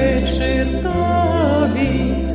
вечір тобі.